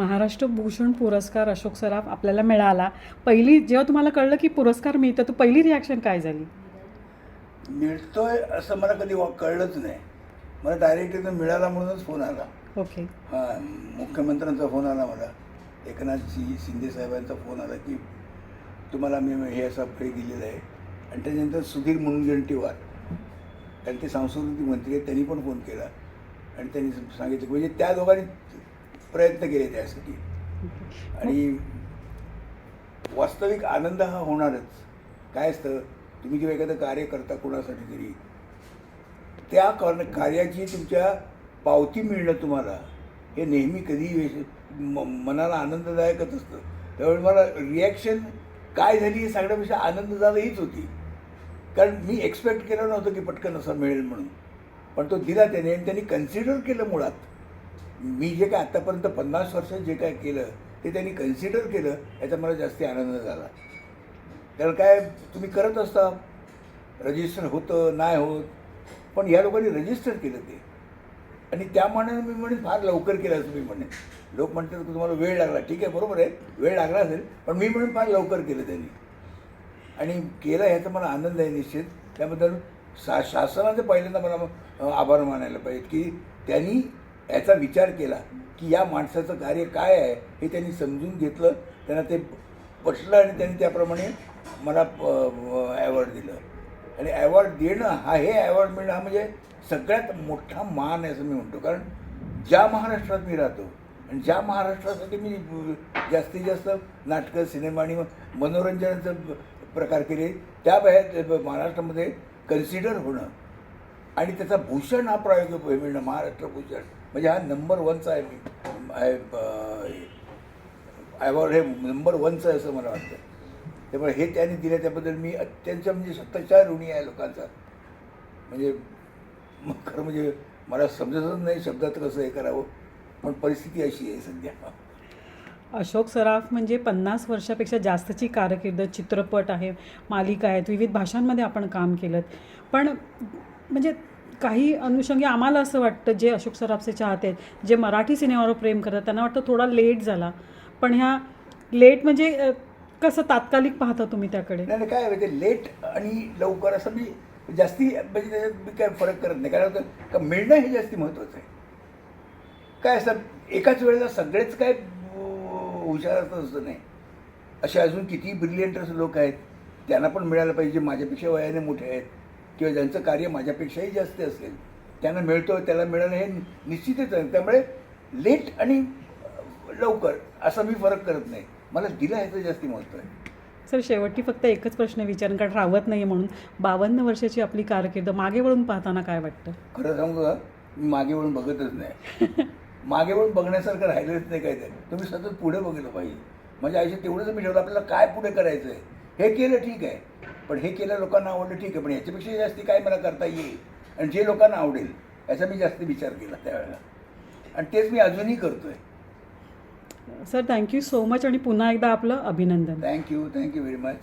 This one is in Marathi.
महाराष्ट्र भूषण पुरस्कार अशोक सराफ आपल्याला मिळाला. पहिली जेव्हा तुम्हाला कळलं की पुरस्कार मिळतं तर पहिली रिॲक्शन काय झाली? मिळतोय असं मला कधी कळलंच नाही. मला डायरेक्ट इथं मिळाला म्हणूनच फोन आला. ओके हां मुख्यमंत्र्यांचा फोन आला मला. एकनाथजी शिंदे साहेबांचा फोन आला की तुम्हाला मी हे असं हे दिलेलं आहे. आणि त्याच्यानंतर सुधीर मुनगंटीवार कारण ते सांस्कृतिक मंत्री आहेत त्यांनी पण फोन केला. आणि त्यांनी सांगितलं म्हणजे त्या दोघांनी प्रयत्न केले त्यासाठी. आणि वास्तविक आनंद हा होणारच. काय असतं? तुम्ही जेव्हा एखादं कार्य करता कोणासाठी तरी त्या कर कार्याची तुमच्या पावती मिळणं तुम्हाला हे नेहमी कधी म- मनाला आनंददायकच असतं. त्यामुळे मला रिॲक्शन काय झाली हे सांगण्यापेक्षा आनंद झाला हीच होती. कारण मी एक्सपेक्ट केलं नव्हतं की पटकन असं मिळेल म्हणून. पण तो दिला त्याने आणि त्यांनी कन्सिडर केलं मुळात. मी जे काय आत्तापर्यंत पन्नास वर्षात जे काय केलं ते त्यांनी कन्सिडर केलं याचा मला जास्ती आनंद झाला. कारण काय तुम्ही करत असता? रजिस्टर होतं नाही होत. पण या लोकांनी रजिस्टर केलं ते. आणि त्या मानाने मी म्हणेन फार लवकर केलं असं मी म्हणेन. लोक म्हणतात की तुम्हाला वेळ लागला. ठीक आहे बरोबर आहे. वेळ लागला असेल पण मी म्हणून फार लवकर केलं त्यांनी. आणि केलं ह्याचा मला आनंद आहे निश्चित. त्याबद्दल शा शासनाचं पहिल्यांदा मला आभार मानायला पाहिजे की त्यांनी याचा विचार केला की या माणसाचं कार्य काय आहे हे त्यांनी समजून घेतलं त्यांना ते पटलं आणि त्यांनी त्याप्रमाणे मला ॲवॉर्ड दिलं. आणि ॲवॉर्ड देणं हा हे ॲवॉर्ड मिळणं हा म्हणजे सगळ्यात मोठा मान आहे असं मी म्हणतो. कारण ज्या महाराष्ट्रात मी राहतो आणि ज्या महाराष्ट्रासाठी मी जास्तीत जास्त नाटकं सिनेमा आणि मनोरंजनाचं प्रकार केले त्या बाहेर महाराष्ट्रामध्ये कन्सिडर होणं आणि त्याचा भूषण हा प्रायोगिक मिळणं महाराष्ट्र भूषण. म्हणजे हा नंबर वनचा आहे मी. ॲवॉर्ड हे नंबर वनचं आहे असं मला वाटतं. त्यामुळे हे त्यांनी दिलं त्याबद्दल मी अत्यंत म्हणजे सत्ताचार ऋणी आहे लोकांचा. म्हणजे मग खरं म्हणजे मला समजतच नाही शब्दात कसं हे करावं पण परिस्थिती अशी आहे सध्या. अशोक सराफ म्हणजे पन्नास वर्षापेक्षा जास्तची कारकीर्द चित्रपट आहे मालिका आहेत विविध भाषांमध्ये आपण काम केलं पण म्हणजे काही अनुषंगी आम्हाला असं वाटतं जे अशोक सराफचे चाहते आहेत जे मराठी सिनेमावर प्रेम करतात त्यांना वाटतं थोडा लेट झाला. पण ह्या लेट म्हणजे कसं तात्कालिक पाहता तुम्ही त्याकडे? नाही काय म्हणजे लेट आणि लवकर असं मी जास्ती म्हणजे त्याच्यात मी काय फरक करत नाही. कारण का मिळणं हे जास्ती महत्त्वाचं आहे. काय असं एकाच वेळेला सगळेच काय हुशार असं असतं नाही. असे अजून किती ब्रिलियंट लोक आहेत त्यांना पण मिळायला पाहिजे. माझ्यापेक्षा वयाने मोठे आहेत. किंवा ज्यांचं कार्य माझ्यापेक्षाही जास्त असेल त्यांना मिळतो त्याला मिळणं हे निश्चितच आहे. त्यामुळे लेट आणि लवकर असा मी फरक करत नाही. मला दिलं ह्याचं जास्ती महत्त्व आहे. सर शेवटी फक्त एकच प्रश्न विचारेन कारण राहत नाही म्हणून. बावन्न वर्षाची आपली कारकीर्द मागे वळून पाहताना काय वाटतं? खरं सांगू का? मी मागे वळून बघतच नाही. मागे वळून बघण्यासारखं राहिलंच नाही काय ते तुम्ही सतत पुढे बघितलं पाहिजे. माझ्या आयुष्यात तेवढंच मी ठेवलं आपल्याला काय पुढे करायचं आहे हे केलं ठीक आहे. पण हे केलं लोकांना आवडलं ठीक आहे पण याच्यापेक्षा जास्ती काय मला करता येईल? आणि जे लोकांना आवडेल याचा मी जास्त विचार केला त्यावेळेला. आणि तेच मी अजूनही करतोय. सर थँक्यू सो मच आणि पुन्हा एकदा आपलं अभिनंदन. Thank you thank you very much.